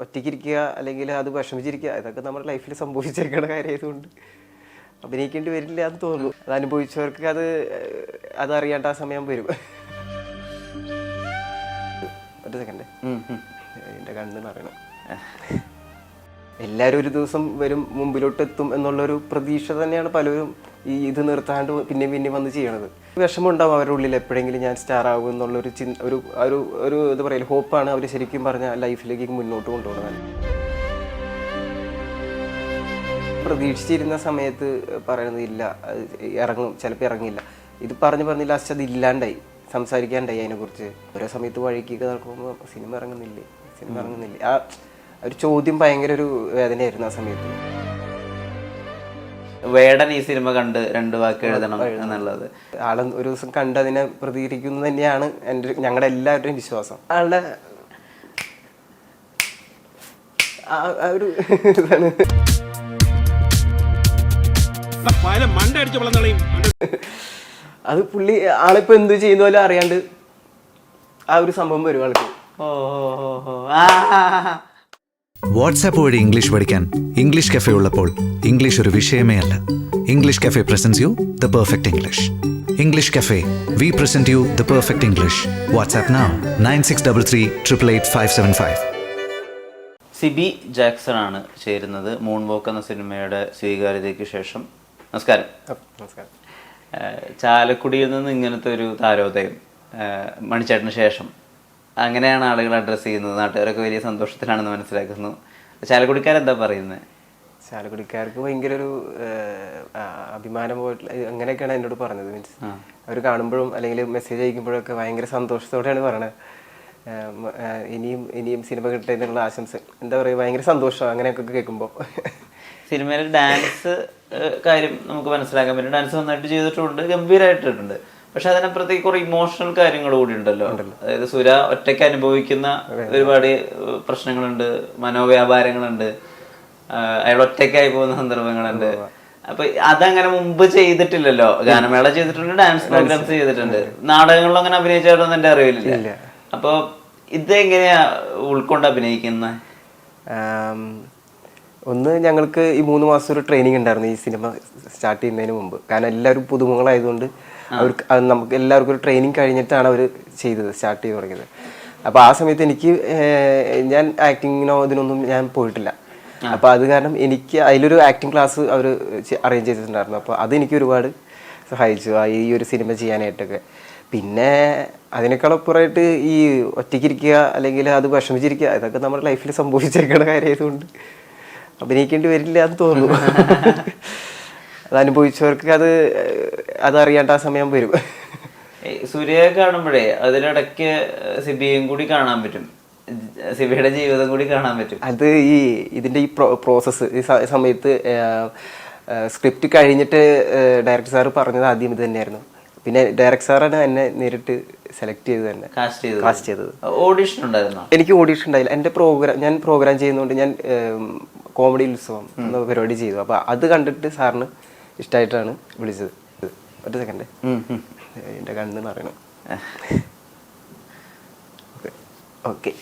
ഒറ്റയ്ക്കിരിക്കുക അല്ലെങ്കിൽ അത് വിഷമിച്ചിരിക്കുക ഇതൊക്കെ നമ്മുടെ ലൈഫിൽ സംഭവിച്ചേക്കുന്ന കാര്യമായതുകൊണ്ട് അഭിനയിക്കേണ്ടി വരില്ല എന്ന് തോന്നുന്നു. അത് അനുഭവിച്ചവർക്ക് അത് അതറിയാണ്ട് ആ സമയം വരും. ഒരു സെക്കൻഡ് എന്റെ കണ്ണ് നിറയണം. എല്ലാവരും ഒരു ദിവസം വരും മുമ്പിലോട്ട് എത്തും എന്നുള്ളൊരു പ്രതീക്ഷ തന്നെയാണ് പലരും ഈ ഇത് നിർത്താണ്ട് പിന്നെ പിന്നെ വന്ന് ചെയ്യണത്. വിഷമമുണ്ടാവും അവരുടെ ഉള്ളിൽ എപ്പോഴെങ്കിലും ഞാൻ സ്റ്റാർ ആകും എന്നുള്ളൊരു ചിന്ത ഒരു ഒരു ഒരു ഇത് പറയൽ. ഹോപ്പാണ് അവർ ശരിക്കും പറഞ്ഞ ലൈഫിലേക്ക് മുന്നോട്ട് കൊണ്ടുപോകുന്നത്. പ്രതീക്ഷിച്ചിരുന്ന സമയത്ത് പറയുന്നത് ഇല്ല ഇറങ്ങും ചിലപ്പോൾ ഇറങ്ങില്ല. ഇത് പറഞ്ഞു പറഞ്ഞ് ലാസ്റ്റ് അത് ഇല്ലാണ്ടായി സംസാരിക്കാണ്ടായി അതിനെക്കുറിച്ച്. ഓരോ സമയത്ത് വഴിക്കൊക്കെ നടക്കുമ്പോൾ സിനിമ ഇറങ്ങുന്നില്ലേ? സിനിമ ഇറങ്ങുന്നില്ലേ? ആ ഒരു ചോദ്യം ഭയങ്കര ഒരു വേദനയായിരുന്നു ആ സമയത്ത്. വേടൻ ഈ സിനിമ കണ്ട് രണ്ട് വാക്ക് എഴുതണം എന്നുള്ളത്. ആൾ ഒരു ദിവസം കണ്ട് അതിനെ പ്രതികരിക്കുന്നു തന്നെയാണ് എന്റെ ഞങ്ങളുടെ എല്ലാവരുടെയും വിശ്വാസം. ആളുടെ ആ- ഒരു ഇതാണ്. അത് പുള്ളി ആളിപ്പോ എന്ത് ചെയ്യുന്ന പോലെ അറിയാണ്ട് ആ ഒരു സംഭവം വരും ആൾക്ക്. ഓ ഓ, ഓ, ആ. വാട്സാപ്പ് വഴി ഇംഗ്ലീഷ് പഠിക്കാൻ ഇംഗ്ലീഷ് കഫേ ഉള്ളപ്പോൾ ഇംഗ്ലീഷ് ഒരു വിഷയമേ അല്ല. English cafe presents you the perfect English English cafe we present you the perfect English WhatsApp now nine six double three triple eight five seven five Sibi Jackson ആണ് ചേരുന്നത്. Moon walk എന്ന സിനിമയുടെ സ്വീകാര്യതയ്ക്ക് ശേഷം. നമസ്കാരം. നമസ്കാരം. ചാലക്കുടിയിൽ നിന്ന് ഇങ്ങനത്തെ ഒരു താരോദയം മണിച്ചേട്ടന് ശേഷം. അങ്ങനെയാണ് ആളുകൾ അഡ്രസ്സ് ചെയ്യുന്നത്. നാട്ടുകാരൊക്കെ വലിയ സന്തോഷത്തിലാണെന്ന് മനസ്സിലാക്കുന്നു. ചാലക്കുടിക്കാരെന്താ പറയുന്നത് ചാലക്കുടിക്കാർക്ക് ഭയങ്കര ഒരു അഭിമാനം പോയിട്ടുള്ള അങ്ങനെയൊക്കെയാണ് എന്നോട് പറഞ്ഞത് മീൻസ്. അവർ കാണുമ്പോഴും അല്ലെങ്കിൽ മെസ്സേജ് അയക്കുമ്പോഴൊക്കെ ഭയങ്കര സന്തോഷത്തോടെയാണ് പറയണത്. ഇനിയും ഇനിയും സിനിമ എന്നുള്ള ആശംസ. എന്താ പറയുക ഭയങ്കര സന്തോഷം അങ്ങനെയൊക്കെ കേൾക്കുമ്പോൾ സിനിമയിൽ ഡാൻസ് കാര്യം നമുക്ക് മനസ്സിലാക്കാൻ പറ്റും ഡാൻസ് നന്നായിട്ട് ചെയ്തിട്ടുണ്ട് ഗംഭീരമായിട്ടുണ്ട് പക്ഷെ അതിനപ്പുറത്തേക്ക് കുറെ ഇമോഷണൽ കാര്യങ്ങൾ കൂടി ഉണ്ടല്ലോ. അതായത് സുര ഒറ്റയ്ക്ക് അനുഭവിക്കുന്ന ഒരുപാട് പ്രശ്നങ്ങളുണ്ട് മനോവ്യാപാരങ്ങളുണ്ട്. അയാൾ ഒറ്റയ്ക്കായി പോകുന്ന സന്ദർഭങ്ങളുണ്ട്. അപ്പൊ അതങ്ങനെ മുമ്പ് ചെയ്തിട്ടില്ലല്ലോ. ഗാനമേള ചെയ്തിട്ടുണ്ട് ഡാൻസ് പ്രോഗ്രാംസ് ചെയ്തിട്ടുണ്ട്. നാടകങ്ങളിലും അങ്ങനെ അഭിനയിച്ചായിട്ടൊന്നും എന്റെ അറിവില്ല അപ്പൊ ഇതെങ്ങനെയാ ഉൾക്കൊണ്ട് അഭിനയിക്കുന്ന? ഒന്ന് ഞങ്ങൾക്ക് ഈ മൂന്ന് മാസം ഒരു ട്രെയിനിങ് ഉണ്ടായിരുന്നു ഈ സിനിമ സ്റ്റാർട്ട് ചെയ്യുന്നതിന് മുമ്പ്. കാരണം എല്ലാവരും പുതുമുകളായതുകൊണ്ട് അവർക്ക് നമുക്ക് എല്ലാവർക്കും ഒരു ട്രെയിനിങ് കഴിഞ്ഞിട്ടാണ് അവർ ചെയ്തത് സ്റ്റാർട്ട് ചെയ്ത് തുടങ്ങിയത്. അപ്പോൾ ആ സമയത്ത് എനിക്ക് ഞാൻ ആക്ടിങ്ങിനോ ഇതിനൊന്നും ഞാൻ പോയിട്ടില്ല. അപ്പോൾ അത് കാരണം എനിക്ക് അതിലൊരു ആക്ടിങ് ക്ലാസ് അവർ അറേഞ്ച് ചെയ്തിട്ടുണ്ടായിരുന്നു. അപ്പോൾ അത് എനിക്ക് ഒരുപാട് സഹായിച്ചു ആ ഈ ഒരു സിനിമ ചെയ്യാനായിട്ടൊക്കെ. പിന്നെ അതിനേക്കാളപ്പുറമായിട്ട് ഈ ഒറ്റയ്ക്കിരിക്കുക അല്ലെങ്കിൽ അത് വിഷമിച്ചിരിക്കുക ഇതൊക്കെ നമ്മുടെ ലൈഫിൽ സംഭവിച്ചേക്കുന്ന കാര്യമായതുകൊണ്ട് അഭിനയിക്കേണ്ടി വരില്ല എന്ന് തോന്നുന്നു. അത് അനുഭവിച്ചവർക്ക് അത് അത് അറിയേണ്ട ആ സമയം വരും. സൂര്യയെ കാണുമ്പോഴേ അതിലിടയ്ക്ക് സിബിയും കൂടി കാണാൻ പറ്റും. സിബിയുടെ ജീവിതം കൂടി കാണാൻ പറ്റും. അത് ഈ ഇതിന്റെ ഈ പ്രോസസ്സ് ഈ സമയത്ത് സ്ക്രിപ്റ്റ് കഴിഞ്ഞിട്ട് ഡയറക്ടർ സാറ് പറഞ്ഞത് ആദ്യം ഇത് തന്നെയായിരുന്നു. പിന്നെ ഡയറക്ടർ സാറാണ് എന്നെ നേരിട്ട് സെലക്ട് ചെയ്തത് തന്നെ. കാസ്റ്റ് ചെയ്തത്. കാസ്റ്റ് ചെയ്തത്. ഓഡിഷൻ ഉണ്ടായിരുന്നു? എനിക്ക് ഓഡിഷൻ ഉണ്ടായില്ല. എന്റെ പ്രോഗ്രാം ഞാൻ പ്രോഗ്രാം ചെയ്യുന്നതുകൊണ്ട് ഞാൻ കോമഡി ഉത്സവം എന്ന പരിപാടി ചെയ്തു. അപ്പോൾ അത് കണ്ടിട്ട് സാറിന് ഇഷ്ടമായിട്ടാണ് വിളിച്ചത്. ഒറ്റ സെക്കൻഡ്. എന്റെ കണ്ണ് നിറയണം. ഓക്കെ.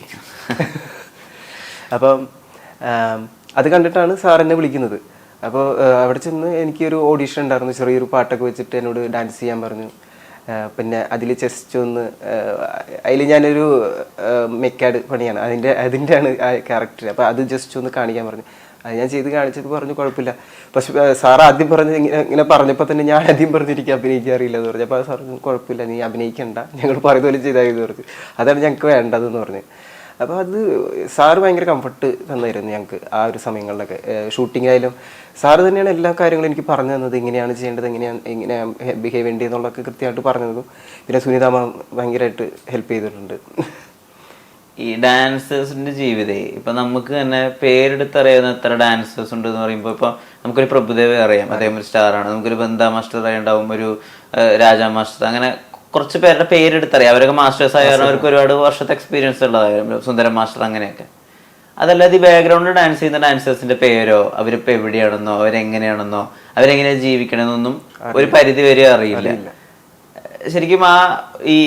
അപ്പം അത് കണ്ടിട്ടാണ് സാർ എന്നെ വിളിക്കുന്നത്. അപ്പോൾ അവിടെ ചെന്ന് എനിക്കൊരു ഓഡീഷൻ ഉണ്ടായിരുന്നു. ചെറിയൊരു പാട്ടൊക്കെ വെച്ചിട്ട് എന്നോട് ഡാൻസ് ചെയ്യാൻ പറഞ്ഞു. പിന്നെ അതിൽ ചെസ്റ്റ് ഒന്ന് അതിൽ ഞാനൊരു മെക്കാഡ് പണിയാണ്. അതിന്റെ അതിന്റെയാണ് ആ ക്യാരക്ടർ അപ്പോൾ അത് ജസ്റ്റ് ഒന്ന് കാണിക്കാൻ പറഞ്ഞു. അത് ഞാൻ ചെയ്ത് കാണിച്ചത് പറഞ്ഞു കുഴപ്പമില്ല. പക്ഷെ സാർ ആദ്യം പറഞ്ഞ് ഇങ്ങനെ ഇങ്ങനെ പറഞ്ഞപ്പോൾ തന്നെ ഞാൻ ആദ്യം പറഞ്ഞിരിക്കും അറിയില്ല എന്ന് പറഞ്ഞു. അപ്പോൾ സാർ കുഴപ്പമില്ല നീ അഭിനയിക്കണ്ട. ഞങ്ങൾ പറയുന്ന പോലെ ചെയ്താൽ എന്ന് പറഞ്ഞു. അതാണ് ഞങ്ങൾക്ക് വേണ്ടതെന്ന് പറഞ്ഞു. അപ്പോൾ അത് സാറ് ഭയങ്കര കംഫർട്ട് തന്നായിരുന്നു ഞങ്ങൾക്ക് ആ ഒരു സമയങ്ങളിലൊക്കെ. ഷൂട്ടിംഗ് ആയാലും സാറ് തന്നെയാണ് എല്ലാ കാര്യങ്ങളും എനിക്ക് പറഞ്ഞു തന്നത്. ഇങ്ങനെയാണ് ചെയ്യേണ്ടത് എങ്ങനെയാണ് എങ്ങനെ ബിഹേവ് ചെയ്യേണ്ടത് എന്നുള്ളതൊക്കെ കൃത്യമായിട്ട് പറഞ്ഞു പിന്നെ സുനിതാമ ഭയങ്കരമായിട്ട് ഹെൽപ്പ് ചെയ്തിട്ടുണ്ട്. ഈ ഡാൻസേഴ്സിന്റെ ജീവിതേ ഇപ്പൊ നമുക്ക് തന്നെ പേരെടുത്തറിയാവുന്ന എത്ര ഡാൻസേഴ്സ് ഉണ്ട് എന്ന് പറയുമ്പോൾ ഇപ്പൊ നമുക്കൊരു പ്രഭുദേവ അറിയാം. അദ്ദേഹം ഒരു സ്റ്റാറാണ് നമുക്കൊരു ബന്ധ മാസ്റ്റർ അറിയണ്ടാവും ഒരു രാജ മാസ്റ്റർ അങ്ങനെ കുറച്ച് പേരുടെ പേരെടുത്തറിയാം. അവരൊക്കെ മാസ്റ്റേഴ്സ് ആയ കാരണം അവർക്ക് ഒരുപാട് വർഷത്തെ എക്സ്പീരിയൻസ് ഉള്ളതായിരുന്നു സുന്ദരം മാസ്റ്റർ അങ്ങനെയൊക്കെ. അതല്ലാതെ ഈ ബാക്ക്ഗ്രൗണ്ടിൽ ഡാൻസ് ചെയ്യുന്ന ഡാൻസേഴ്സിന്റെ പേരോ അവരിപ്പോ എവിടെയാണെന്നോ അവരെങ്ങനെയാണെന്നോ അവരെങ്ങനെയാണ് ജീവിക്കണമെന്നൊന്നും ഒരു പരിധി വരെ അറിയില്ല. ശരിക്കും ആ ഈ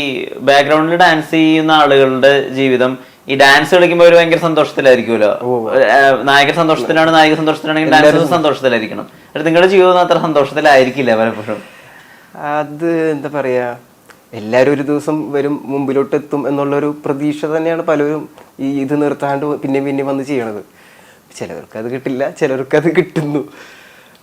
ബാക്ക്ഗ്രൗണ്ടിൽ ഡാൻസ് ചെയ്യുന്ന ആളുകളുടെ ജീവിതം ഈ ഡാൻസ് കളിക്കുമ്പോൾ ഒരു ഭയങ്കര സന്തോഷത്തിലായിരിക്കുമല്ലോ? നായക നായകൻ സന്തോഷത്തിലാണ് നായിക സന്തോഷത്തിലാണെങ്കിൽ ഡാൻസ് സന്തോഷത്തിലായിരിക്കണം. പക്ഷെ നിങ്ങളുടെ ജീവിതം അത്ര സന്തോഷത്തിലായിരിക്കില്ല പലപ്പോഴും. അത് എന്താ പറയാ എല്ലാവരും ഒരു ദിവസം വരും മുമ്പിലോട്ട് എത്തും എന്നുള്ളൊരു പ്രതീക്ഷ തന്നെയാണ് പലരും ഈ ഇത് നിർത്താണ്ട് പിന്നെ പിന്നെ വന്ന് ചെയ്യണത്. ചിലവർക്ക് അത് കിട്ടില്ല ചിലർക്ക് അത് കിട്ടുന്നു.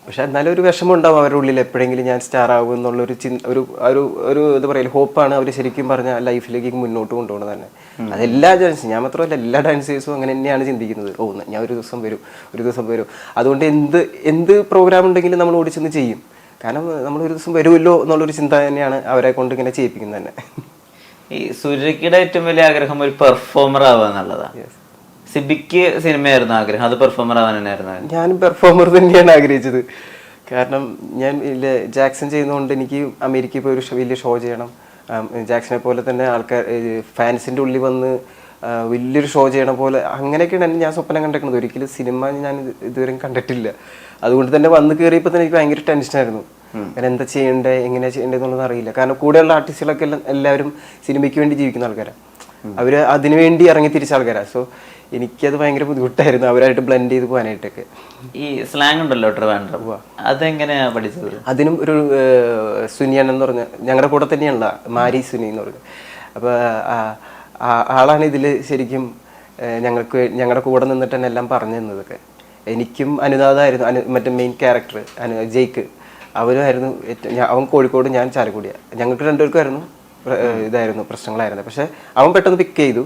പക്ഷെ എന്നാലും ഒരു വിഷമം ഉണ്ടാവും അവരുടെ ഉള്ളിൽ എപ്പോഴെങ്കിലും ഞാൻ സ്റ്റാർ ആകും എന്നുള്ളൊരു ചിന്ത ഒരു ഒരു ഒരു എന്താ പറയുക ഹോപ്പാണ് അവർ ശരിക്കും പറഞ്ഞ ലൈഫിലേക്ക് മുന്നോട്ട് കൊണ്ടുപോകുന്നത് തന്നെ. അതെല്ലാ ഡാൻസ് ഞാൻ മാത്രമല്ല എല്ലാ ഡാൻസേഴ്സും അങ്ങനെ തന്നെയാണ് ചിന്തിക്കുന്നത്. ഓ ഞാൻ ഒരു ദിവസം വരും ഒരു ദിവസം വരും. അതുകൊണ്ട് എന്ത് എന്ത് പ്രോഗ്രാം ഉണ്ടെങ്കിലും നമ്മൾ ഓടിച്ചെന്ന് ചെയ്യും. കാരണം നമ്മൾ ഒരു ദിവസം വരുമല്ലോ എന്നുള്ളൊരു ചിന്ത തന്നെയാണ് അവരെ കൊണ്ട് ഇങ്ങനെ ചെയ്യിപ്പിക്കുന്നത് തന്നെ. ഈ സുരക്ഷയുടെ ഏറ്റവും വലിയ ആഗ്രഹം ഒരു പെർഫോമർ ആവുക എന്നുള്ളതാണ്. സിബിക്ക് സിനിമയായിരുന്നു ആഗ്രഹം. അത് പെർഫോമർ ആവാൻ തന്നെയായിരുന്നു. ഞാൻ പെർഫോമർ തന്നെയാണ് ആഗ്രഹിച്ചത്. കാരണം ഞാൻ ജാക്സൺ ചെയ്യുന്നതുകൊണ്ട് എനിക്ക് അമേരിക്കയിൽ പോയി ഒരു വലിയ ഷോ ചെയ്യണം. ജാക്സനെ പോലെ തന്നെ ആൾക്കാർ ഫാൻസിന്റെ ഉള്ളിൽ വന്ന് വലിയൊരു ഷോ ചെയ്യണ പോലെ അങ്ങനെയൊക്കെയാണ് ഞാൻ സ്വപ്നം കണ്ടിരിക്കുന്നത്. ഒരിക്കലും സിനിമ ഞാൻ ഇത് ഇതുവരെ കണ്ടിട്ടില്ല. അതുകൊണ്ട് തന്നെ വന്ന് കയറിയപ്പോൾ തന്നെ എനിക്ക് ഭയങ്കര ടെൻഷനായിരുന്നു കാരണം എന്താ ചെയ്യണ്ടേ എങ്ങനെയാ ചെയ്യണ്ടേ എന്നുള്ളത് അറിയില്ല. കാരണം കൂടെയുള്ള ആർട്ടിസ്റ്റുകളൊക്കെ എല്ലാവരും സിനിമയ്ക്ക് വേണ്ടി ജീവിക്കുന്ന ആൾക്കാരാണ് അവർ അതിനുവേണ്ടി ഇറങ്ങി തിരിച്ച ആൾക്കാരാണ് സോ എനിക്കത് ഭയങ്കര ബുദ്ധിമുട്ടായിരുന്നു അവരായിട്ട് ബ്ലെൻഡ് ചെയ്ത് പോകാനായിട്ടൊക്കെ. ഈ സ്ലാങ് ഉണ്ടല്ലോ ട്രിവാൻഡ്രം. അതെങ്ങനെയാ പഠിച്ചത്? അതിനും ഒരു സുനിയൻ എന്ന് പറഞ്ഞ ഞങ്ങളുടെ കൂടെ തന്നെയാണല്ലോ മാരി സുനി എന്ന് പറഞ്ഞത് അപ്പോൾ ആളാണ് ഇതിൽ ശരിക്കും ഞങ്ങൾക്ക് ഞങ്ങളുടെ കൂടെ നിന്നിട്ട് തന്നെ എല്ലാം പറഞ്ഞു തന്നതൊക്കെ. എനിക്കും അനുനാഥായിരുന്നു അനു മറ്റേ മെയിൻ ക്യാരക്ടർ അനു ജയ്ക്ക്. അവരുമായിരുന്നു അവൻ കോഴിക്കോട് ഞാൻ ചാലക്കുടിയാണ് ഞങ്ങൾക്ക് രണ്ടുപേർക്കുമായിരുന്നു ഇതായിരുന്നു പ്രശ്നങ്ങളായിരുന്നു പക്ഷേ അവൻ പെട്ടെന്ന് പിക്ക് ചെയ്തു.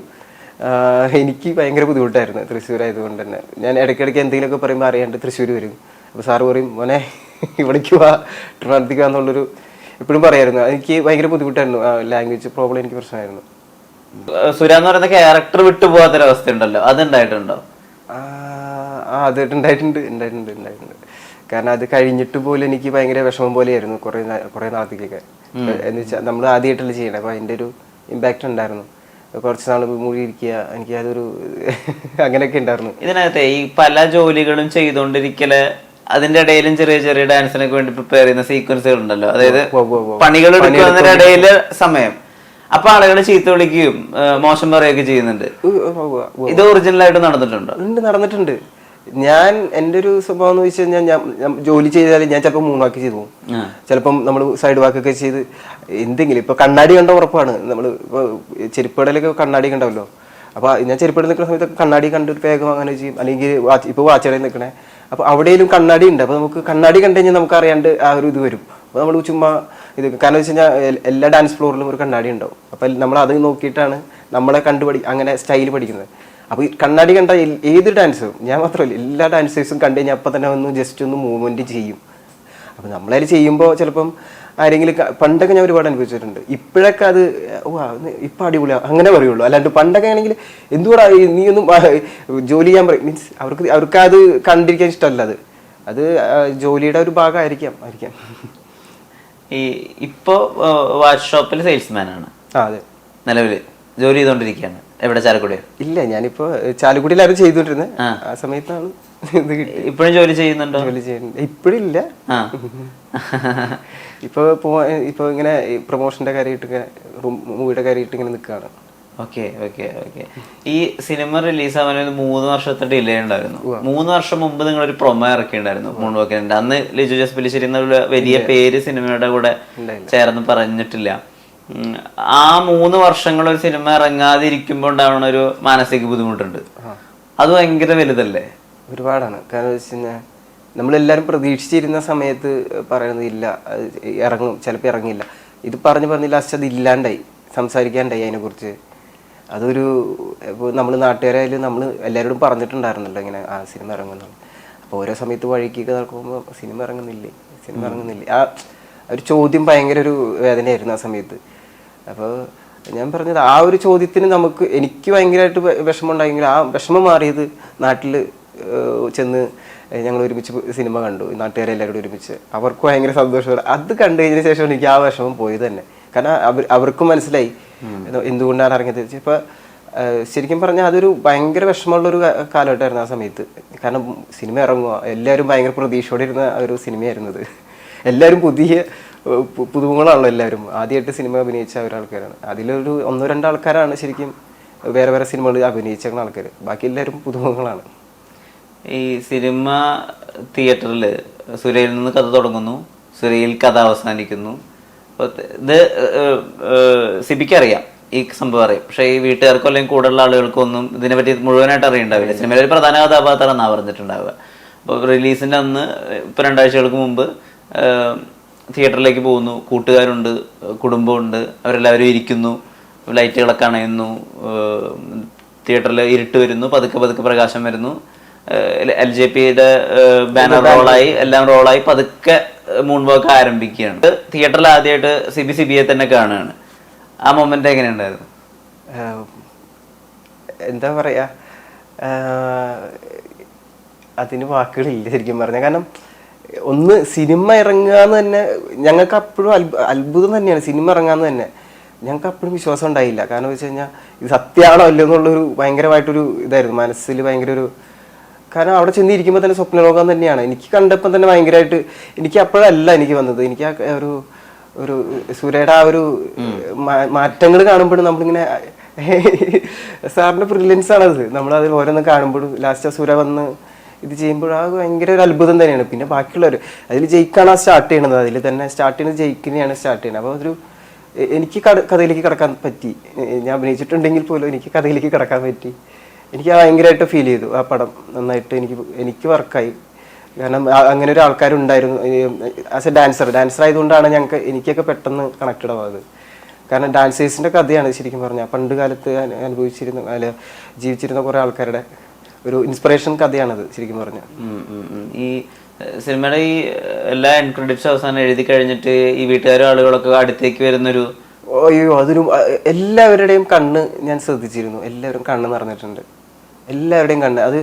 എനിക്ക് ഭയങ്കര ബുദ്ധിമുട്ടായിരുന്നു തൃശ്ശൂർ ആയതുകൊണ്ട് തന്നെ. ഞാൻ ഇടയ്ക്കിടയ്ക്ക് എന്തെങ്കിലുമൊക്കെ പറയുമ്പോൾ അറിയാണ്ട് തൃശ്ശൂർ വരും. അപ്പോൾ സാറ് പറയും മോനെ ഇവിടേക്ക് വാ ട്രിവാൻഡ്രത്തേക്ക് വാന്നുള്ളൊരു എപ്പോഴും പറയായിരുന്നു. എനിക്ക് ഭയങ്കര ബുദ്ധിമുട്ടായിരുന്നു. ലാംഗ്വേജ് പ്രോബ്ലം എനിക്ക് പ്രശ്നമായിരുന്നു. സുര എന്ന് പറയുന്ന ക്യാരക്ടർ വിട്ടു പോകാത്തൊരവസ്ഥ ഉണ്ടല്ലോ അതുണ്ടായിട്ടുണ്ടോ? ആ അത് ഉണ്ടായിട്ടുണ്ട് ഉണ്ടായിട്ടുണ്ട് ഉണ്ടായിട്ടുണ്ട്. കാരണം അത് കഴിഞ്ഞിട്ട് പോലും എനിക്ക് ഭയങ്കര വിഷമം പോലെയായിരുന്നു കുറേ കുറേ നാളത്തേക്കൊക്കെ. എന്ന് വെച്ചാൽ നമ്മൾ ആദ്യമായിട്ടല്ലേ ചെയ്യണേ. അപ്പോൾ അതിന്റെ ഒരു ഇമ്പാക്റ്റ് ഉണ്ടായിരുന്നു. കുറച്ച് നാൾ മുഴുകിയിരിക്കുക. എനിക്ക് അതൊരു അങ്ങനെയൊക്കെ ഉണ്ടായിരുന്നു. ഇതിനകത്തെ ഈ പല ജോലികളും ചെയ്തുകൊണ്ടിരിക്കൽ അതിന്റെ ഇടയിലും ചെറിയ ചെറിയ ഡാൻസിനൊക്കെ വേണ്ടി പ്രിപ്പയർ ചെയ്യുന്ന സീക്വൻസുകൾ ഉണ്ടല്ലോ. അതായത്. പണികൾ എടുക്കുന്നതിന്റെ ഇടയിൽ സമയം. അപ്പൊ ആളുകൾ ചീത്ത വിളിക്കുകയും മോശം പറയുകയൊക്കെ ചെയ്യുന്നുണ്ട്. ഇത് ഒറിജിനൽ ആയിട്ട് നടന്നിട്ടുണ്ടോ? നടന്നിട്ടുണ്ട്. ഞാൻ എന്റെ ഒരു സ്വഭാവം എന്ന് വെച്ച് കഴിഞ്ഞാൽ ഞാൻ ജോലി ചെയ്താൽ ഞാൻ ചിലപ്പോൾ മൂന്ന് വാക്ക് ചെയ്തു. പോകും ചിലപ്പം നമ്മൾ സൈഡ് വാക്കൊക്കെ ചെയ്ത് എന്തെങ്കിലും ഇപ്പൊ കണ്ണാടി കണ്ട ഉറപ്പാണ്. നമ്മൾ ഇപ്പോൾ ചെരുപ്പടലൊക്കെ കണ്ണാടി കണ്ടാവല്ലോ അപ്പോൾ ഞാൻ ചെരുപ്പടയിൽ നിൽക്കുന്ന സമയത്ത് കണ്ണാടി കണ്ട് പേഗം അങ്ങനെ ചെയ്യും. അല്ലെങ്കിൽ വാച്ച് ഇപ്പോൾ വാച്ചടയിൽ നിൽക്കണേ. അപ്പൊ അവിടെയും കണ്ണാടി ഉണ്ട്. അപ്പോൾ നമുക്ക് കണ്ണാടി കണ്ടു കഴിഞ്ഞാൽ നമുക്ക് അറിയാണ്ട് ആ ഒരു ഇത് വരും. അപ്പോൾ നമ്മൾ ചുമ്മാ ഇത് കാരണം വെച്ച് കഴിഞ്ഞാൽ എല്ലാ ഡാൻസ് ഫ്ലോറിലും ഒരു കണ്ണാടി ഉണ്ടാവും. അപ്പോൾ നമ്മൾ അത് നോക്കിയിട്ടാണ് നമ്മളെ കണ്ടുപഠി അങ്ങനെ സ്റ്റൈൽ പഠിക്കുന്നത്. അപ്പോൾ ഈ കണ്ണാടി കണ്ട ഏത് ഡാൻസും ഞാൻ മാത്രമല്ല എല്ലാ ഡാൻസേഴ്സും കണ്ടു കഴിഞ്ഞാൽ അപ്പം തന്നെ ഒന്ന് ജസ്റ്റ് ഒന്ന് മൂവ്മെന്റ് ചെയ്യും. അപ്പം നമ്മളതിൽ ചെയ്യുമ്പോൾ ചിലപ്പം ആരെങ്കിലും പണ്ടൊക്കെ ഞാൻ ഒരുപാട് അനുഭവിച്ചിട്ടുണ്ട്. ഇപ്പോഴൊക്കെ അത് ഓ ഇപ്പം അടിപൊളിയാണ് അങ്ങനെ പറയുള്ളൂ. അല്ലാണ്ട് പണ്ടൊക്കെ ആണെങ്കിൽ എന്തുകൂടാ നീ ഒന്നും ജോലി ചെയ്യാൻ പറയും മീൻസ് അവർക്ക് അവർക്ക് അത് കണ്ടിരിക്കാൻ ഇഷ്ടമല്ല അത്. അത് ജോലിയുടെ ഒരു ഭാഗമായിരിക്കാം ആയിരിക്കാം. ഈ ഇപ്പോൾ വർക്ക്ഷോപ്പിൽ സെയിൽസ്മാനാണ് സെയിൽസ്മാൻ ആണ്. ആ അതെ. നിലവിൽ ജോലി ചെയ്തുകൊണ്ടിരിക്കുകയാണ് എവിടെ ചാലക്കുടിയോ ഇല്ല ഞാനിപ്പോ ചാലക്കുടിയിലായിരുന്നു ചെയ്തുകൊണ്ടിരുന്നത് ആ. സമയത്താണ് ഇത് കിട്ടി ഇപ്പോഴും ജോലി ചെയ്യുന്നുണ്ടോ? ജോലി ചെയ്യുന്നുണ്ട്. ഇപ്പോഴില്ല ഇല്ല. ഇപ്പൊ ഇപ്പൊ ഇങ്ങനെ പ്രൊമോഷന്റെ കാര്യമായിട്ട് ഇങ്ങനെ മൂവിയുടെ കാര്യമായിട്ട് ഇങ്ങനെ നിൽക്കുകയാണ് ഓക്കെ ഓക്കെ ഓക്കെ. ഈ സിനിമ റിലീസ് ആവാൻ ഒരു മൂന്ന് വർഷത്തെ ഡിലേ ഉണ്ടായിരുന്നു. മൂന്ന് വർഷം മുമ്പ് നിങ്ങൾ ഒരു പ്രൊമോ ഇറക്കിയിട്ടുണ്ടായിരുന്നു മൂന്ന് വോക്കിനുണ്ട് അന്ന് ലിജു ജോസ് പെല്ലിശ്ശേരി എന്നുള്ള വലിയ പേര് സിനിമയുടെ കൂടെ ചേർന്ന് പറഞ്ഞിട്ടില്ല. ആ മൂന്ന് വർഷങ്ങൾ ഒരു സിനിമ ഇറങ്ങാതിരിക്കുമ്പോൾ ഉണ്ടാവുന്ന ഒരു മാനസിക ബുദ്ധിമുട്ടുണ്ട്. അത് ഭയങ്കര വലുതല്ലേ? ഒരുപാടാണ്. കാരണം വെച്ച് കഴിഞ്ഞാൽ നമ്മളെല്ലാവരും പ്രതീക്ഷിച്ചിരുന്ന സമയത്ത് പറയുന്നത് ഇല്ല ഇറങ്ങും ചിലപ്പോൾ ഇറങ്ങില്ല ഇത് പറഞ്ഞു പറഞ്ഞ് ലാസ്റ്റ് അത് ഇല്ലാണ്ടായി സംസാരിക്കാണ്ടായി അതിനെക്കുറിച്ച്. അതൊരു ഇപ്പോൾ നമ്മൾ നാട്ടുകാരായാലും നമ്മൾ എല്ലാവരോടും പറഞ്ഞിട്ടുണ്ടായിരുന്നല്ലോ ഇങ്ങനെ ആ സിനിമ ഇറങ്ങുന്നു അപ്പോൾ ഓരോ സമയത്ത് വഴിക്കൊക്കെ നടക്കുമ്പോൾ സിനിമ ഇറങ്ങുന്നില്ലേ? സിനിമ ഇറങ്ങുന്നില്ലേ? ആ ഒരു ചോദ്യം ഭയങ്കര ഒരു വേദനയായിരുന്നു ആ സമയത്ത്. അപ്പോൾ ഞാൻ പറഞ്ഞത് ആ ഒരു ചോദ്യത്തിന് നമുക്ക് എനിക്ക് ഭയങ്കരമായിട്ട് വിഷമം വിഷമമുണ്ടായെങ്കിൽ ആ വിഷമം മാറിയത് നാട്ടിൽ ചെന്ന് ഞങ്ങൾ ഒരുമിച്ച് സിനിമ കണ്ടു. നാട്ടുകാരെല്ലാവരും ഒരുമിച്ച്. അവർക്ക് ഭയങ്കര സന്തോഷമാണ്. അത് കണ്ടു കഴിഞ്ഞതിന് ശേഷം എനിക്ക് ആ വിഷമം പോയത് തന്നെ. കാരണം അവർ അവർക്കും മനസ്സിലായി. എന്തുകൊണ്ടാണ് ഇറങ്ങിയത് ഇപ്പൊ ശരിക്കും പറഞ്ഞാൽ അതൊരു ഭയങ്കര വിഷമമുള്ളൊരു കാലഘട്ടമായിരുന്നു ആ സമയത്ത്. കാരണം സിനിമ ഇറങ്ങുക എല്ലാവരും ഭയങ്കര പ്രതീക്ഷയോടെ ഇരുന്ന ഒരു സിനിമയായിരുന്നത് എല്ലാവരും പുതിയ പുതുമുഖങ്ങളാണല്ലോ എല്ലാവരും. ആദ്യമായിട്ട് സിനിമ അഭിനയിച്ച ഒരാൾക്കാരാണ്. അതിലൊരു ഒന്നോ രണ്ടോ ആൾക്കാരാണ് ശരിക്കും വേറെ വേറെ സിനിമകളിൽ അഭിനയിച്ചേക്കുന്ന ആൾക്കാർ ബാക്കി എല്ലാവരും പുതുമുഖങ്ങളാണ്. ഈ സിനിമ തിയേറ്ററിൽ സുരയിൽ നിന്ന് കഥ തുടങ്ങുന്നു. സുരയിൽ കഥ അവസാനിക്കുന്നു. ഇത് സിബിക്ക് അറിയാം ഈ സംഭവം അറിയാം. പക്ഷേ ഈ വീട്ടുകാർക്കും അല്ലെങ്കിൽ കൂടെയുള്ള ആളുകൾക്കൊന്നും ഇതിനെപ്പറ്റി മുഴുവനായിട്ട് അറിയണ്ടാവില്ല. സിനിമയിൽ ഒരു പ്രധാന കഥാപാത്രം എന്നാണ് പറഞ്ഞിട്ടുണ്ടാവുക. അപ്പോൾ റിലീസിന്റെ അന്ന് ഇപ്പോൾ രണ്ടാഴ്ചകൾക്ക് മുമ്പ് തിയേറ്ററിലേക്ക് പോകുന്നു. കൂട്ടുകാരുണ്ട് കുടുംബമുണ്ട് അവരെല്ലാവരും ഇരിക്കുന്നു. ലൈറ്റുകളൊക്കെ അണയുന്നു. തിയേറ്ററിൽ ഇരുട്ട് വരുന്നു. പതുക്കെ പതുക്കെ പ്രകാശം വരുന്നു. എൽ ജെ പിയുടെ ബാനർ റോളായി എല്ലാം റോളായി പതുക്കെ മൂൺ വർക്ക് ആരംഭിക്കുകയാണ്. തിയേറ്ററിൽ ആദ്യമായിട്ട് സി ബി സി ബിയെ തന്നെ കാണുകയാണ്. ആ മൊമെന്റ് എങ്ങനെയുണ്ടായിരുന്നു? എന്താ പറയാ? അതിന് വാക്കുകളില്ല ശരിക്കും പറഞ്ഞ കാരണം ഒന്ന് സിനിമ ഇറങ്ങുക എന്ന് തന്നെ ഞങ്ങൾക്ക് അപ്പോഴും അത്ഭുതം തന്നെയാണ് സിനിമ ഇറങ്ങാന്ന് തന്നെ. ഞങ്ങൾക്ക് അപ്പോഴും വിശ്വാസം ഉണ്ടായില്ല. കാരണം വെച്ച് കഴിഞ്ഞാൽ ഇത് സത്യമാണോ അല്ലോ എന്നുള്ളൊരു ഭയങ്കരമായിട്ടൊരു ഇതായിരുന്നു. മനസ്സിൽ ഭയങ്കര ഒരു കാരണം അവിടെ ചെന്നിരിക്കുമ്പോൾ തന്നെ സ്വപ്നലോകം തന്നെയാണ്. എനിക്ക് കണ്ടപ്പോൾ തന്നെ ഭയങ്കരമായിട്ട് എനിക്ക് അപ്പോഴല്ല എനിക്ക് വന്നത്. എനിക്ക് ആ ഒരു ഒരു സൂര്യയുടെ ആ ഒരു മാറ്റങ്ങൾ കാണുമ്പോഴും നമ്മളിങ്ങനെ സാറിന്റെ ബ്രില്യൻസ് ആണത്. നമ്മളത് ഓരോന്ന് കാണുമ്പോഴും ലാസ്റ്റ് ആ സൂര്യ വന്ന് ഇത് ചെയ്യുമ്പോൾ ആ ഭയങ്കര ഒരു അത്ഭുതം തന്നെയാണ്. പിന്നെ ബാക്കിയുള്ളവർ അതിൽ ജയിക്കാണ് സ്റ്റാർട്ട് ചെയ്യണത്. അതിൽ തന്നെ സ്റ്റാർട്ട് ചെയ്യുന്നത് ജയിക്കുന്നതാണ് സ്റ്റാർട്ട് ചെയ്യുന്നത് അപ്പോൾ ഒരു എനിക്ക് കഥയിലേക്ക് കിടക്കാൻ പറ്റി. ഞാൻ അഭിനയിച്ചിട്ടുണ്ടെങ്കിൽ പോലും എനിക്ക് കഥയിലേക്ക് കിടക്കാൻ പറ്റി. എനിക്ക് ഭയങ്കരമായിട്ട് ഫീൽ ചെയ്തു. ആ പടം നന്നായിട്ട് എനിക്ക് എനിക്ക് വർക്കായി കാരണം അങ്ങനെ ഒരു ആൾക്കാരുണ്ടായിരുന്നു. ആസ് എ ഡാൻസർ ഡാൻസർ ആയതുകൊണ്ടാണ് ഞങ്ങൾക്ക് എനിക്കൊക്കെ പെട്ടെന്ന് കണക്റ്റഡ് ആവാത്. കാരണം ഡാൻസേഴ്സിന്റെ കഥയാണ് ശരിക്കും പറഞ്ഞാൽ പണ്ട് കാലത്ത് അനു- അനുഭവിച്ചിരുന്ന അല്ല ജീവിച്ചിരുന്ന കുറേ ആൾക്കാരുടെ ഒരു ഇൻസ്പിറേഷൻ കഥയാണത് ശരിക്കും പറഞ്ഞാൽ. ഈ സിനിമയുടെ ഈ എല്ലാ എൻഡ് ക്രെഡിറ്റ്സ് അവസാനം എഴുതി കഴിഞ്ഞിട്ട് ഈ വീട്ടുകാരും ആളുകളൊക്കെ അടുത്തേക്ക് വരുന്നൊരു അയ്യോ അതൊരു എല്ലാവരുടെയും കണ്ണ് ഞാൻ ശ്രദ്ധിച്ചിരുന്നു. എല്ലാവരും കണ്ണ് നിറഞ്ഞിട്ടുണ്ട്. എല്ലാവരുടെയും കണ്ണ്. അത്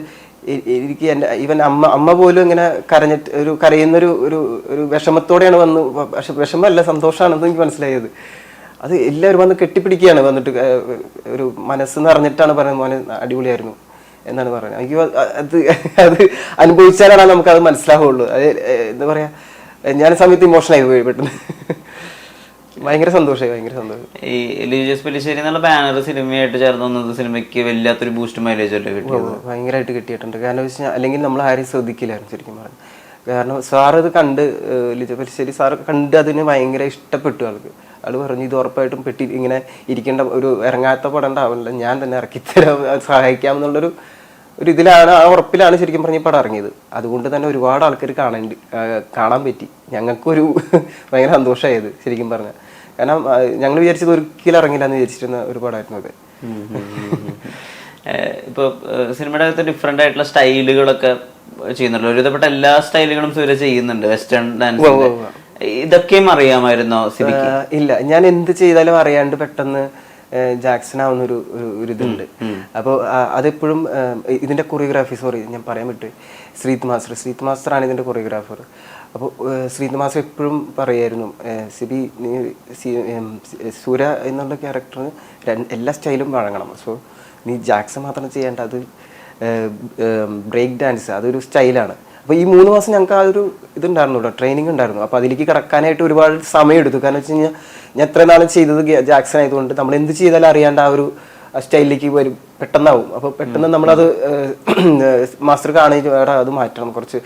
എനിക്ക് എന്റെ ഇവൻ അമ്മ അമ്മ പോലും ഇങ്ങനെ കരഞ്ഞിട്ട് ഒരു കരയുന്നൊരു ഒരു ഒരു വിഷമത്തോടെയാണ് വന്ന് പക്ഷെ വിഷ- വിഷമമല്ല സന്തോഷമാണെന്ന് എനിക്ക് മനസ്സിലായത്. അത് എല്ലാവരും വന്ന് കെട്ടിപ്പിടിക്കുകയാണ് വന്നിട്ട് ഒരു മനസ്സ് നിറഞ്ഞിട്ടാണ് പറയുന്നത് മോനെ അടിപൊളിയായിരുന്നു. എന്നാണ് പറയുന്നത്. അയ്യോ അത് അത് അനുഭവിച്ചാലാണ് നമുക്ക് അത് മനസ്സിലാവുള്ളൂ. അത് എന്താ പറയാ ഞാൻ സമയത്ത് ഇമോഷനായി പോയി പെട്ടെന്ന്. ഭയങ്കര സന്തോഷമായി ഭയങ്കര സന്തോഷം. ഈ ലിജസ് പെലിശ്ശേരി എന്നുള്ള ബാനർ സിനിമയായിട്ട് ചേർന്ന് വന്നത് സിനിമയ്ക്ക് വല്ലാത്തൊരു ബൂസ്റ്റ് മൈലേജ് അല്ലേ കിട്ടിയത്? ഭയങ്കരമായിട്ട് കിട്ടിയിട്ടുണ്ട്. കാരണം വെച്ച് കഴിഞ്ഞാൽ അല്ലെങ്കിൽ നമ്മൾ ആരെയും ശ്രദ്ധിക്കില്ലായിരുന്നു ശരിക്കും പറഞ്ഞു കാരണം സാർ ഇത് കണ്ട് ലിജ പരിശീലി സാർ കണ്ട് അതിന് ഭയങ്കര ഇഷ്ടപ്പെട്ടു ആൾക്ക്. ആൾ പറഞ്ഞു ഇത് ഉറപ്പായിട്ടും പെട്ടി ഇങ്ങനെ ഇരിക്കേണ്ട ഒരു ഇറങ്ങാത്ത പടം ഉണ്ടാവില്ല ഞാൻ തന്നെ ഇറക്കിത്തരാം തരാം സഹായിക്കാം എന്നുള്ളൊരു ഒരു ഇതിലാണ് ആ ഉറപ്പിലാണ് ശരിക്കും പറഞ്ഞ പടം ഇറങ്ങിയത്. അതുകൊണ്ട് തന്നെ ഒരുപാട് ആൾക്കാർ കാണേണ്ടി കാണാൻ പറ്റി. ഞങ്ങൾക്കൊരു ഭയങ്കര സന്തോഷമായത് ശരിക്കും പറഞ്ഞാൽ കാരണം ഞങ്ങൾ വിചാരിച്ചത് ഒരിക്കലും ഇറങ്ങില്ല എന്ന് വിചാരിച്ചിരുന്ന ഒരു പടമായിരുന്നു അത്. ഇപ്പോൾ ഇപ്പൊ സിനിമയുടെ അകത്ത് ഡിഫറെന്റ് ആയിട്ടുള്ള സ്റ്റൈലുകളൊക്കെ ചെയ്യുന്നുണ്ടല്ലോ ഒരുവിധപ്പെട്ട എല്ലാ സ്റ്റൈലുകളും സൂര്യ ചെയ്യുന്നുണ്ട്. വെസ്റ്റേൺ ഡാൻസ് ഇതൊക്കെയും അറിയാമായിരുന്നോ സിബിക്ക്? ഇല്ല. ഞാൻ എന്ത് ചെയ്താലും അറിയാണ്ട് പെട്ടെന്ന് ജാക്സൺ ആവുന്ന ഒരു ഇതുണ്ട്. അപ്പോൾ അതെപ്പോഴും ഇതിന്റെ കൊറിയോഗ്രാഫി സോറി ഞാൻ പറയാൻ വിട്ടു. ശ്രീത് മാസ്റ്റർ. ശ്രീത് മാസ്റ്റർ ആണ് ഇതിന്റെ കൊറിയോഗ്രാഫർ അപ്പോൾ ശ്രീത് മാസ്റ്റർ എപ്പോഴും പറയായിരുന്നു സിബി നീ സി- സൂര്യ എന്നുള്ള ക്യാരക്ടറിന് എല്ലാ സ്റ്റൈലും വഴങ്ങണം. സോ നീ ജാക്സൺ മാത്രം ചെയ്യേണ്ട അത് ബ്രേക്ക് ഡാൻസ് അതൊരു സ്റ്റൈലാണ്. അപ്പോൾ ഈ മൂന്ന് മാസം ഞങ്ങൾക്ക് ആ ഒരു ഇതുണ്ടായിരുന്നു കേട്ടോ ട്രെയിനിങ് ഉണ്ടായിരുന്നു. അപ്പോൾ അതിലേക്ക് കടക്കാനായിട്ട് ഒരുപാട് സമയം എടുത്തു കാരണം വെച്ച് കഴിഞ്ഞാൽ ഞാൻ എത്ര നാളും ചെയ്തത് ജാക്സൺ ആയതുകൊണ്ട് നമ്മൾ എന്ത് ചെയ്താലും അറിയാണ്ട് ആ ഒരു സ്റ്റൈലിലേക്ക് വരും. പെട്ടെന്നാവും. അപ്പോൾ പെട്ടെന്ന് നമ്മളത് മാസ്റ്റർ കാണിച്ച് അത് മാറ്റണം. കുറച്ച്